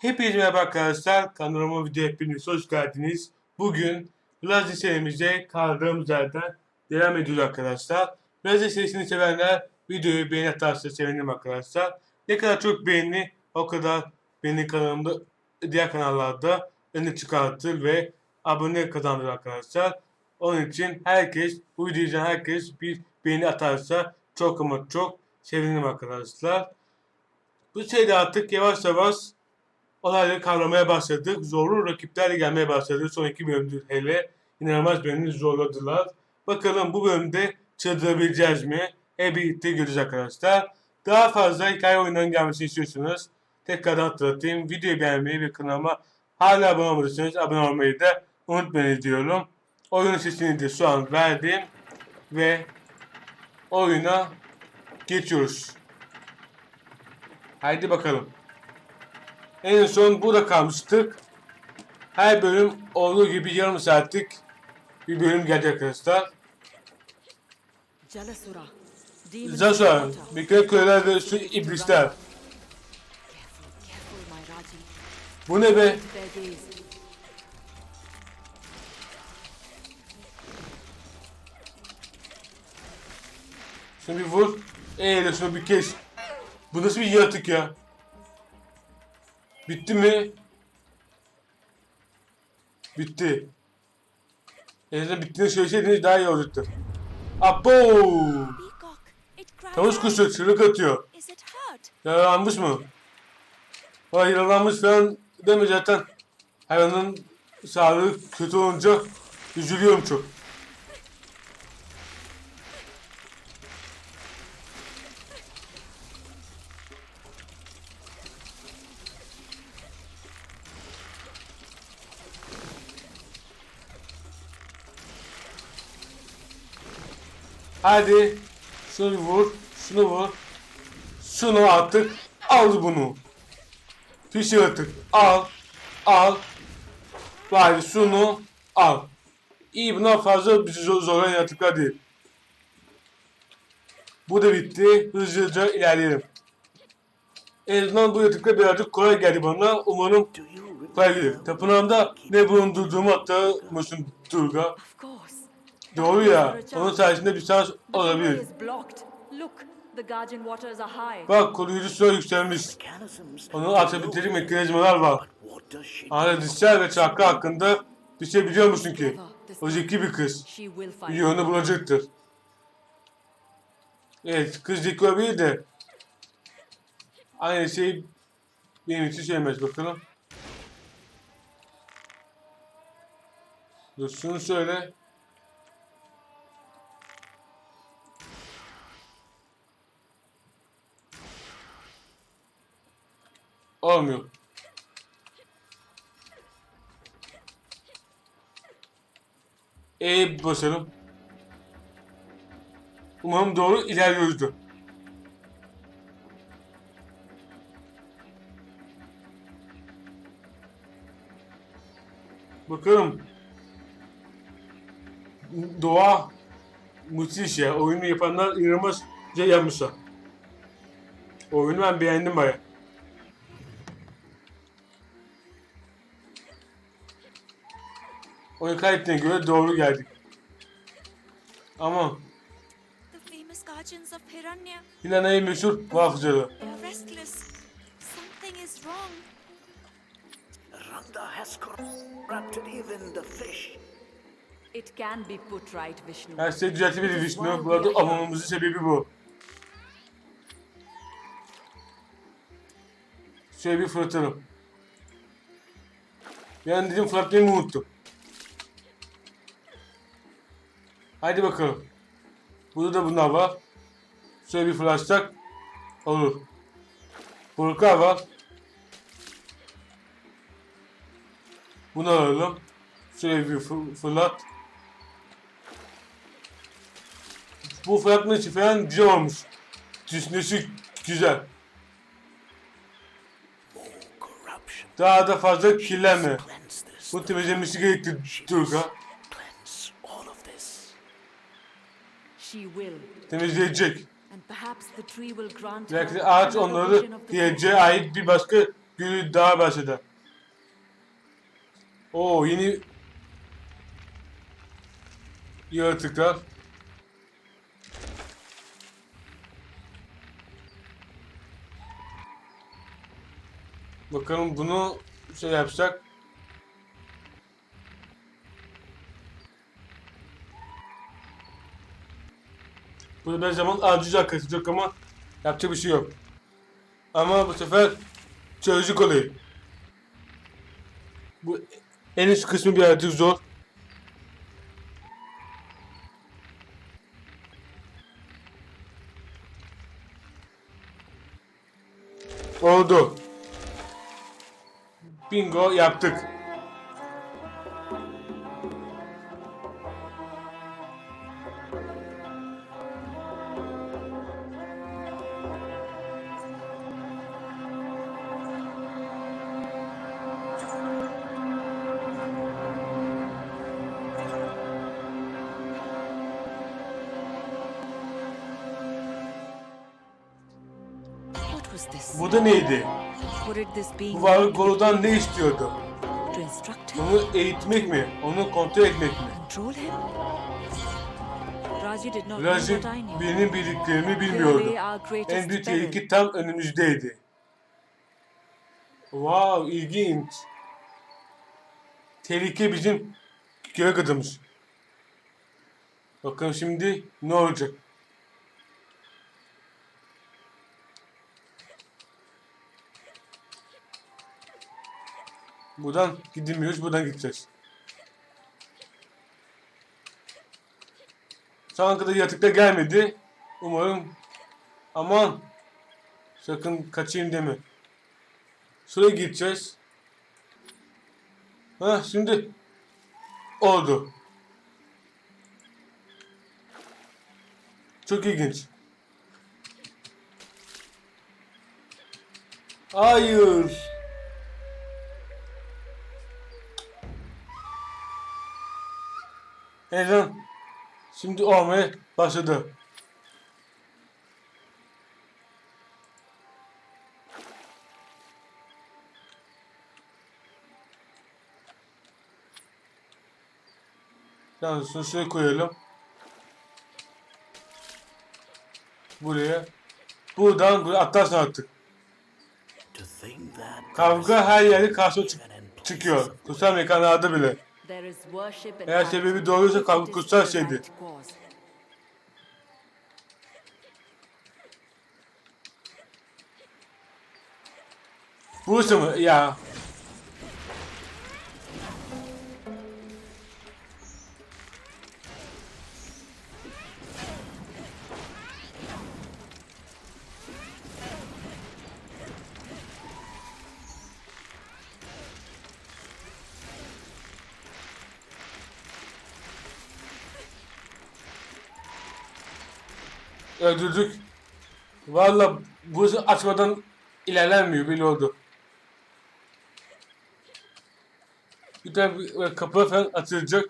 Hepinize merhaba arkadaşlar. Kanalıma video hepiniz hoş geldiniz. Bugün Lazi serimize kaldığımız yerden devam ediyoruz arkadaşlar. Lazi serisini sevenler videoyu beğeni atarsa sevinirim arkadaşlar. Ne kadar çok beğeni o kadar benim kanalımda diğer kanallarda öne çıkartır ve abone kazanır arkadaşlar. Onun için herkes, bu videoyu herkes bir beğeni atarsa çok ama çok sevinirim arkadaşlar. Bu şeyde artık yavaş yavaş olayları kavramaya başladık. Zorlu rakiplerle gelmeye başladı. Son iki bölümdür hele inanılmaz beni zorladılar. Bakalım bu bölümde çıldırabileceğiz mi? Hep birlikte göreceğiz arkadaşlar. Daha fazla hikaye oyunlarının gelmesini istiyorsanız tekrardan hatırlatayım. Videoyu beğenmeyi ve kanalıma hala abone olmadıysanız abone olmayı da unutmayın diyorum. Oyun sesini de şu an verdim ve oyuna geçiyoruz. Haydi bakalım. En son burada kalmıştık. Her bölüm olduğu gibi yarım saatlik bir bölüm gelecek arkadaşlar. Mikael Kuleler ve su iblisler. Bu ne be? Şunu bir vur. Eee şunu bir kes. Bu nasıl bir yaratık ya? Bitti mi? Bitti. Azından bittiğini söyleseydiniz daha iyi olacaktı. Abo! Tavus kuşu çığlık atıyor. Yaralanmış mı? Vay yaralanmış falan deme zaten. Hayvanın sağlığı kötü olunca üzülüyorum çok. Hadi şunu vur, şunu vur. Şunu artık al bunu. Pis yaratık al, al. Bari şunu al. İyi bundan fazla bizi zor, zorlayan yaratıklar değil. Bu da bitti. Hızlıca ilerleyelim. En azından bu yaratıklar birazcık kolay geldi bana. Umarım kolay gelir. Tapınağımda ne bulundurduğumu hatırlamıyorsun Durga. Doğru ya. Onun sayesinde bir şans olabilir. Bak koruyucu su yükselmiş. Onun atabilecek mekanizmalar var. Analizler ve çakra hakkında bir şey biliyor musun ki? O zeki bir kız. Bir yolunu bulacaktır. Evet, kız zeki olabilir de aynı şey benim için söylemez bakalım. Dur şunu söyle. Olmuyor. E basalım. Umarım doğru ilerliyoruzdur. Bakalım. Doğa müthiş ya. Oyunu yapanlar inanılmaz güzel yapmışlar. Oyunu ben beğendim baya. Oyun kaydettiğine göre doğru geldik. Ama Hiranya. Hilana'yı meşhur fish. It can be put right, Vishnu. Her şey düzeltebilir Vishnu. Burada avamamızın sebebi bu. Şöyle bir fırlatalım. Ben dedim fırlatmayı mı unuttum? Haydi bakalım. Burada da bunlar var. Şöyle bir fırlatsak olur. Buruklar var. Bunu alalım. Şöyle bir fır- fırlat. Bu fırlatma için falan güzel olmuş. Düşüncesi güzel. Daha da fazla kirlenme. Bu temizlemesi gerekli Durga. Temizleyecek. Belki ağaç onları geleceğe ait bir başka Gülü daha başladı. Oo yeni yaratıklar. Bakalım bunu şey yapsak. Bunu ben zaman harcayacak kaçacak ama yapacak bir şey yok. Ama bu sefer çözücük oluyor. Bu en üst kısmı birazcık zor. Oldu. Bingo yaptık. Was this? Bu da neydi? Bu varlık Goro'dan ne istiyordu? Onu eğitmek mi? Onu kontrol etmek mi? Raji benim bildiklerimi bilmiyordu. En büyük tehlike tam önümüzdeydi. Wow, ilginç. Tehlike bizim göğe adımız. Bakalım şimdi ne olacak? Buradan gidemiyoruz, buradan gideceğiz. Şu ana kadar yatıkta gelmedi. Umarım aman sakın kaçayım deme. Şuraya gideceğiz. Ha şimdi oldu. Çok ilginç. Hayır. Neden? Şimdi olmaya başladı. Yalnız şunu şuraya koyalım. Buraya. Buradan buraya atlarsın artık. Kavga her yerde in çıkıyor. Kutsal mekanlarda bile. Eğer sebebi doğruysa kavga kutsal şeydir. Burası mı? Ya. Öldürdük. Valla burası açmadan ilerlenmiyor belli oldu. Bir tane böyle kapı falan açılacak.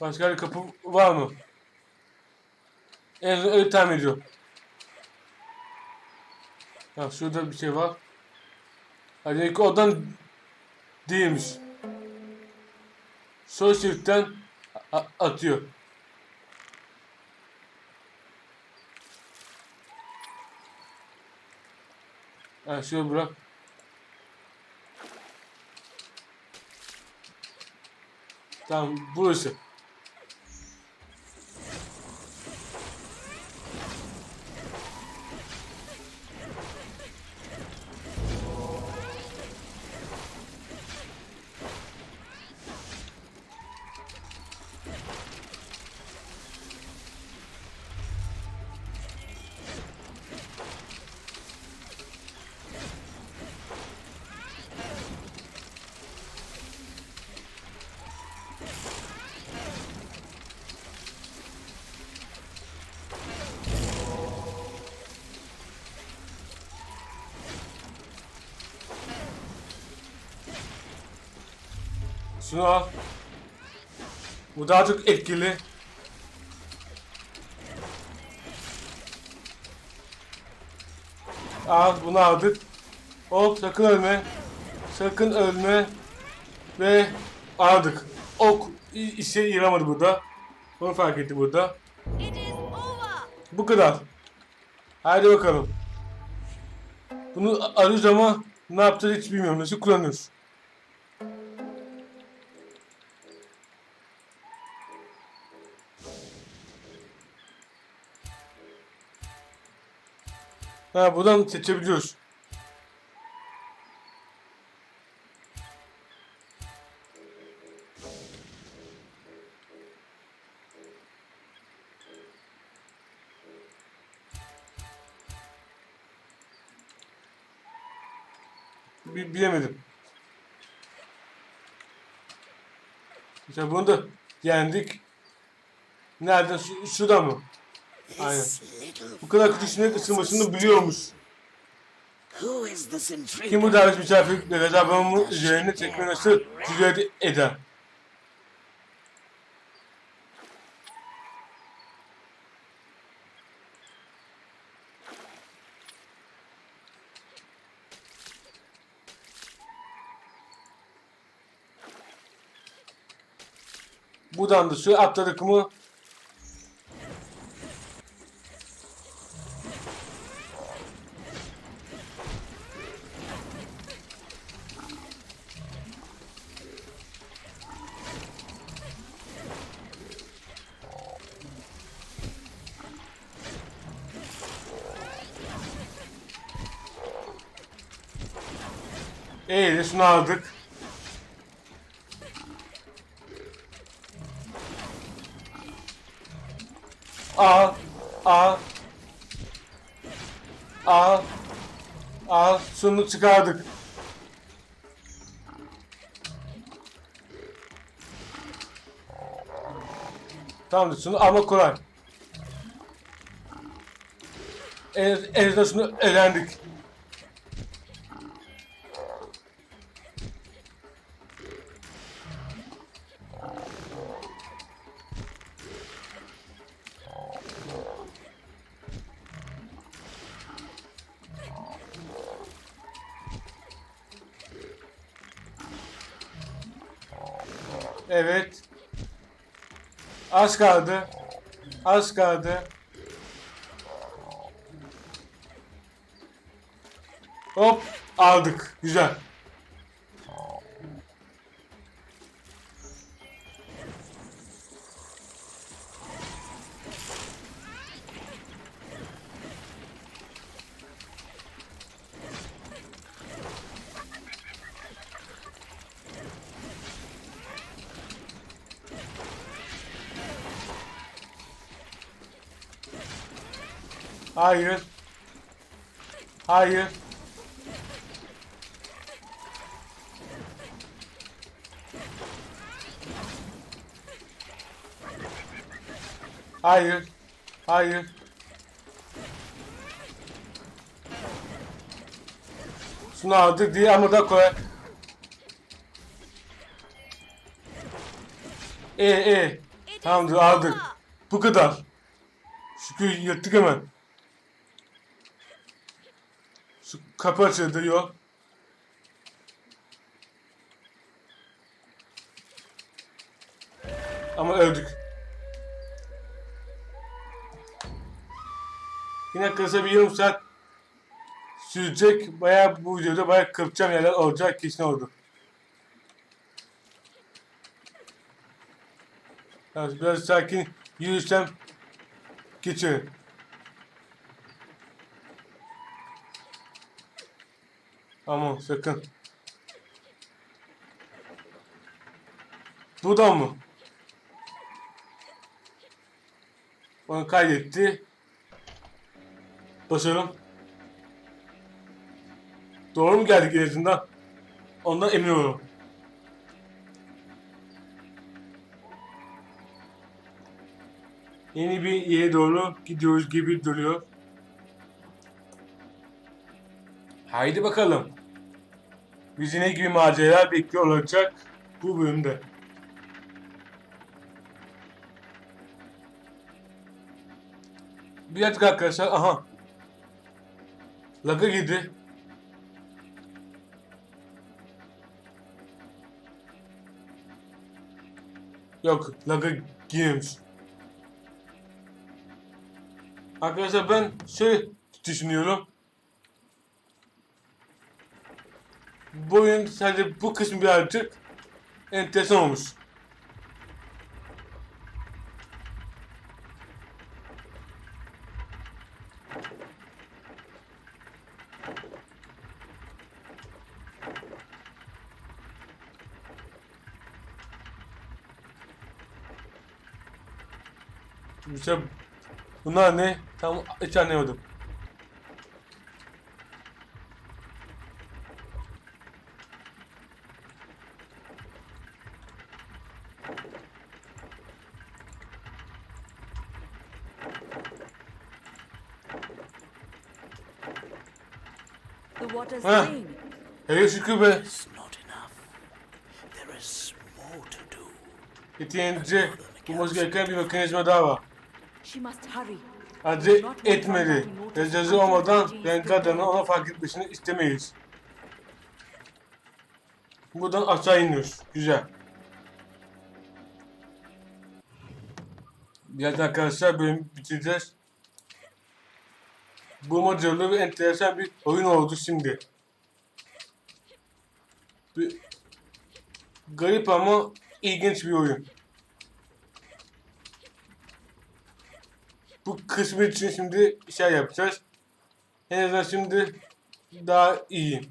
Başka bir kapı var mı? En azından öyle tahmin ediyorum. Ya şurada bir şey var. Hadi odan değilmiş. Sol şeritten atıyor. Ha şöyle bırak. Tamam burası. Şunu al. Bu daha çok etkili. Al bunu aldık. Hop sakın ölme. Sakın ölme. Ve aldık. Ok işe yaramadı burada. Bunu fark etti burada. Bu kadar. Haydi bakalım. Bunu arıyoruz ama ne yapacağız hiç bilmiyorum. Nasıl kullanıyoruz? Ha buradan seçebiliyoruz. Bi- bilemedim. İşte bunu da yendik. Nereden? Şu, şuradan mı? Aynen. Bu kadar küçük sinek ısırmasını biliyormuş. Kim bu davet misafir ve gazabımı üzerine çekme nasıl cüret eder? Buradan da su atladık mı? Eyle şunu aldık. Al, al, al, al, şunu çıkardık. Tamam şunu ama kolay. En, en azından şunu elendik. Evet. Az kaldı. Az kaldı. Hop aldık. Güzel. Hayır. Hayır. Hayır. Hayır. Şunu aldık diye ama da kolay. E e. Tamamdır aldık. Bu kadar. Şükür yırttık hemen. Şu kapı açıldı yol. Ama öldük. Yine kısa bir yarım saat sürecek. Bayağı bu videoda bayağı kırpacağım yerler olacak kesin oldu. Biraz sakin yürüsem geçerim. Ama sakın. Buradan mı? Onu kaydetti. Başarım. Doğru mu geldik en azından? Ondan emin olurum. Yeni bir yere doğru gidiyoruz gibi duruyor. Haydi bakalım. Bizi ne gibi maceralar bekliyor olacak bu bölümde. Bir dakika arkadaşlar. Aha. Laga girdi. Yok, laga girmemiş. Arkadaşlar ben şöyle düşünüyorum. Bu oyun sadece bu kısmı birazcık enteresan olmuş. Bunlar ne? Tam hiç anlayamadım. To do. Yeterince bulması gereken bir mekanizma daha var. Acele etmeli. Recazı olmadan Rengada'nın ona fark etmesini istemeyiz. Buradan aşağı iniyoruz. Güzel. Biraz arkadaşlar bölüm bitireceğiz. Bu macalı ve enteresan bir oyun oldu şimdi. Bir, garip ama ilginç bir oyun. Bu kısmı için şimdi şey yapacağız. En azından şimdi daha iyi.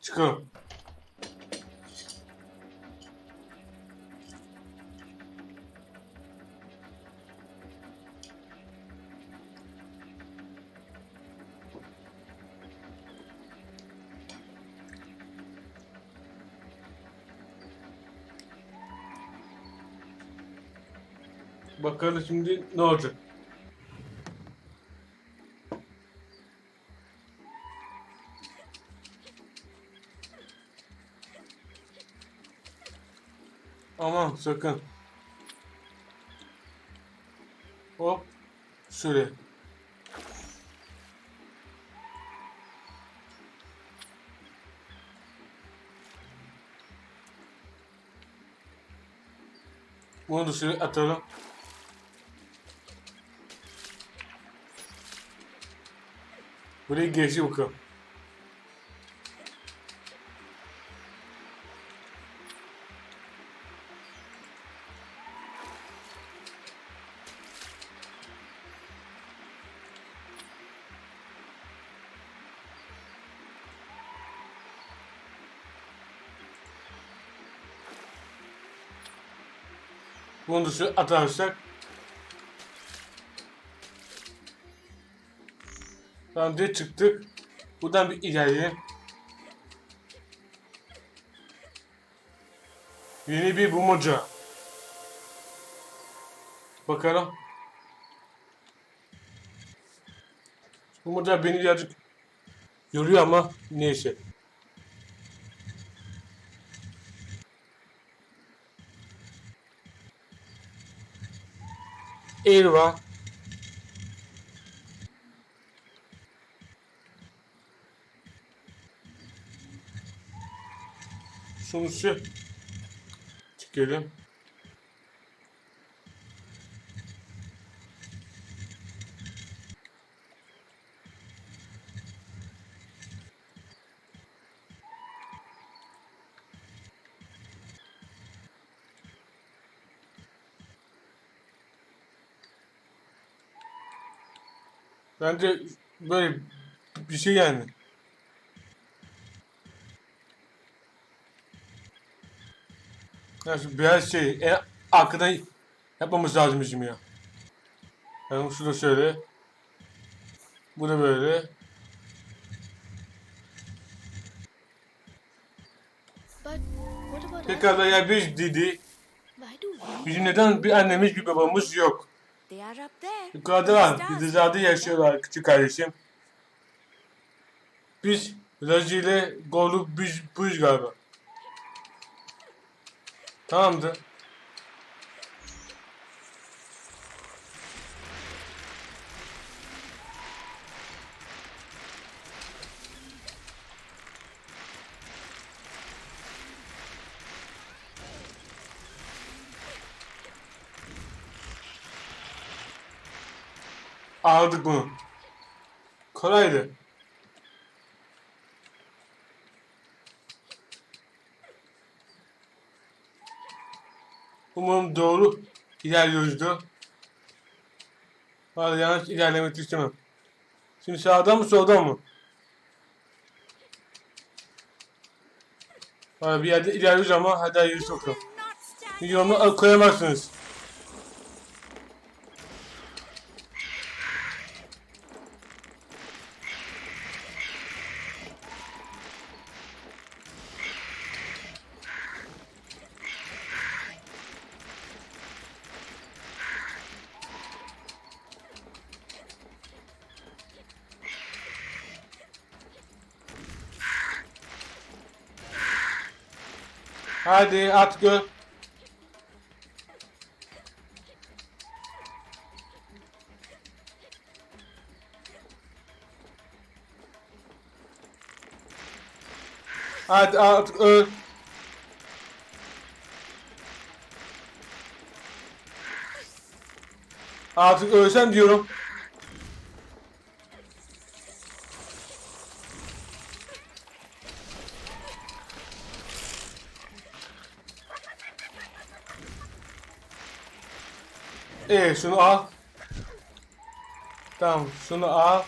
Çıkalım. Bakalım şimdi ne olacak. Aman sakın. Hop. Şöyle. Bunu da şöyle atalım. Buraya geçti bakalım. Bunu da atarsak Tamam direkt çıktık. Buradan bir ilerleyelim. Yeni bir bulmaca. Bakalım. Bulmaca beni birazcık yoruyor ama neyse. Elva. Sonuçta çekelim. Bence böyle bir şey yani. Yani biraz şey en arkadan yapmamız lazım bizim ya. Yani şurada şöyle. Bu da böyle. Pekala ya biz dedi. Bizim neden bir annemiz bir babamız yok? Yukarıda. Dışarıda yaşıyorlar küçük kardeşim. Biz Razi ile Golü biz buyuz galiba. Tamamdı. Aldık bunu. Kolaydı. Umarım doğru ilerliyoruzdur. Vallahi yanlış ilerlemek istemem. Şimdi sağdan mı soldan mı? Vallahi bir yerde ilerliyoruz ama hadi hayırlısı stand. Milyonu koyamazsınız. Hadi at gör. Hadi artık öl. Artık ölsem diyorum. Ee şunu al. Tamam şunu al.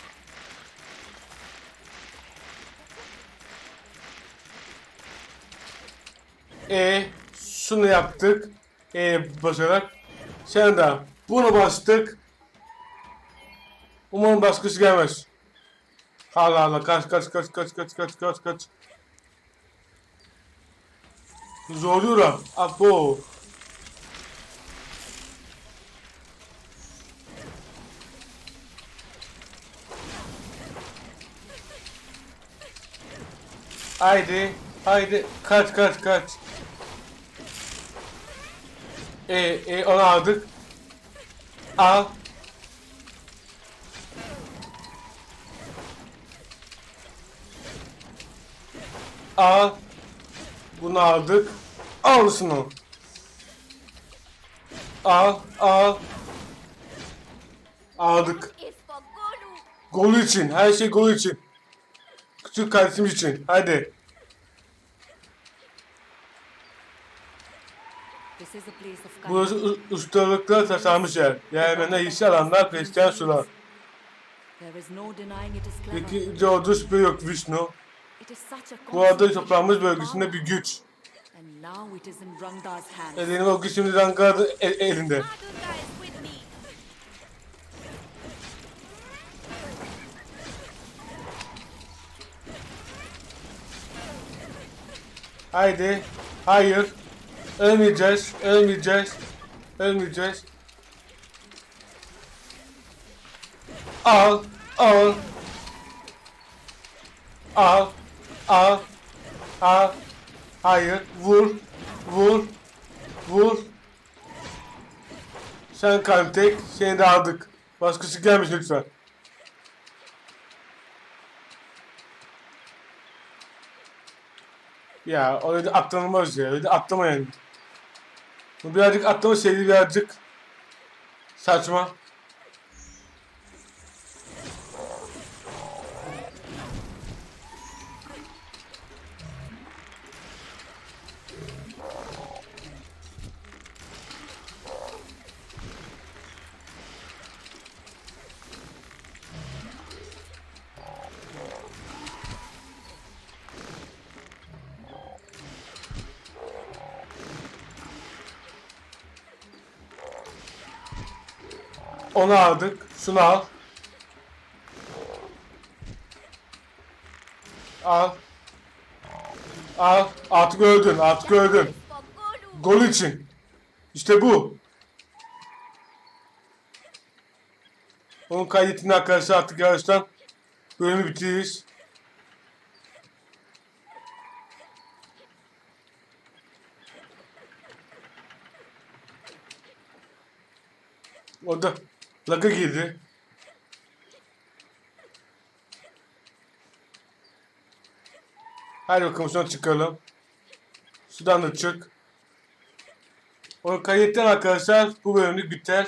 E şunu yaptık. E basarak. Sen de bunu bastık. Umarım başkası gelmez. Allah Allah kaç kaç kaç kaç kaç kaç kaç kaç. Zorluyorum. Abo. Haydi. Haydi. Kaç kaç kaç. E, e onu aldık. Al. Al. Bunu aldık. Al şunu. Al, al. Aldık. Gol için, her şey gol için. Küçük kardeşim için. Hadi. Burası ustalıkla tasarmış yer. Yermene işe alanlar Hristiyan sular. İkinci ordu süper yok Vishnu. Bu adı toplanmış bölgesinde bir güç. Elini o güç şimdi Ranga'nın e-, elinde. Haydi. Hayır. Ölmeyeceğiz. Ölmeyeceğiz. Ölmeyeceğiz. Al. Al. Al. Al. Al. Hayır. Vur. Vur. Vur. Sen kan tek. Seni de aldık. Başkası gelmiş lütfen. Ya öyle atlanılmaz ya. Öyle atlamayın. Bu birazcık atlama şeyi birazcık saçma. Onu aldık. Şunu al. Al. Al. Artık öldün. Artık öldün. Gol için. İşte bu. Onun kaydettiğini arkadaşlar artık yarıştan bölümü bitiririz. O laga girdi. Hadi bakalım şuna çıkalım. Sudan da çık. Onu kaydetten arkadaşlar bu bölümlük biter.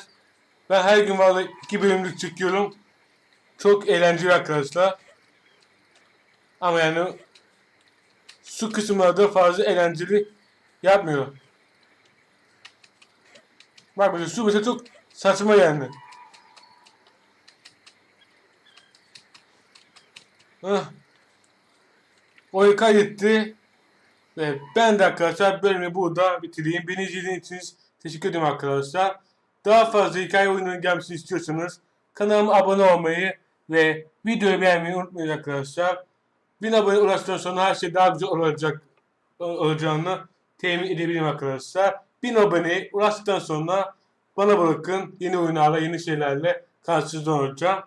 Ben her gün vallahi iki bölümlük çekiyorum. Çok eğlenceli arkadaşlar. Ama yani su kısımları da fazla eğlenceli yapmıyor. Bak mesela su mesela çok saçma yani. Hah. Oyun kaydetti. Ve ben de arkadaşlar bölümü burada bitireyim. Beni izlediğiniz için teşekkür ederim arkadaşlar. Daha fazla hikaye oyunlarının gelmesini istiyorsanız kanalıma abone olmayı ve videoyu beğenmeyi unutmayın arkadaşlar. 1000 abone ulaştıktan sonra her şey daha güzel olacak olacağını temin edebilirim arkadaşlar. 1000 abone ulaştıktan sonra bana bırakın yeni oyunlarla yeni şeylerle karşınızda olacağım.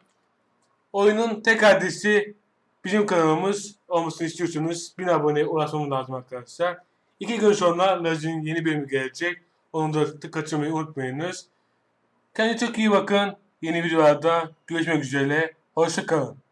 Oyunun tek adresi bizim kanalımız olmasını istiyorsanız 1000 aboneye ulaşmamız lazım arkadaşlar. İki gün sonra Laz'ın yeni bölümü gelecek. Onu da kaçırmayı unutmayınız. Kendinize çok iyi bakın. Yeni videolarda görüşmek üzere. Hoşçakalın.